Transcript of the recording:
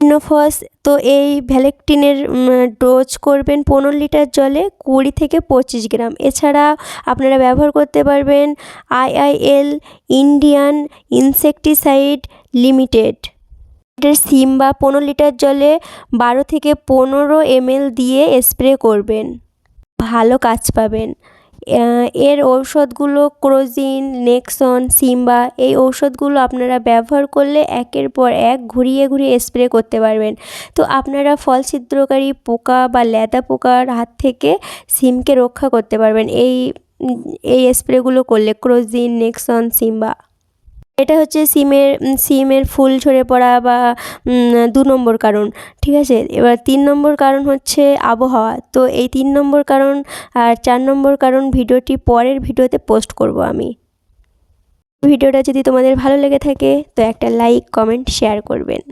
ইনোফস তো এই ভ্যালেকটিনের ডোজ করবেন পনেরো লিটার জলে কুড়ি থেকে পঁচিশ গ্রাম। এছাড়া আপনারা ব্যবহার করতে পারবেন আইআইএল ইন্ডিয়ান ইনসেকটিসাইড লিমিটেড। এটার সিম্বা পনেরো লিটার জলে বারো থেকে পনেরো এমএল দিয়ে স্প্রে করবেন। ভালো কাজ পাবেন। এর ঔষধগুলো ক্রোজিন, নেক্সন, সিম্বা, এই ঔষধগুলো আপনারা ব্যবহার করলে একের পর এক ঘুরিয়ে ঘুরিয়ে স্প্রে করতে পারবেন। তো আপনারা ফল ছিদ্রকারী পোকা বা ল্যাদা পোকার হাত থেকে সিমকে রক্ষা করতে পারবেন। এই এই স্প্রেগুলো করলে ক্রোজিন, নেক্সন, সিম্বা। এটা হচ্ছে সিমের সিমের ফুল ঝরে পড়া বা দু নম্বর কারণ, ঠিক আছে? এবার তিন নম্বর কারণ হচ্ছে আবহাওয়া। তো এই তিন নম্বর কারণ আর চার নম্বর কারণ ভিডিওটি পরের ভিডিওতে পোস্ট করব আমি। ভিডিওটা যদি তোমাদের ভালো লেগে থাকে, তো একটা লাইক, কমেন্ট, শেয়ার করবেন।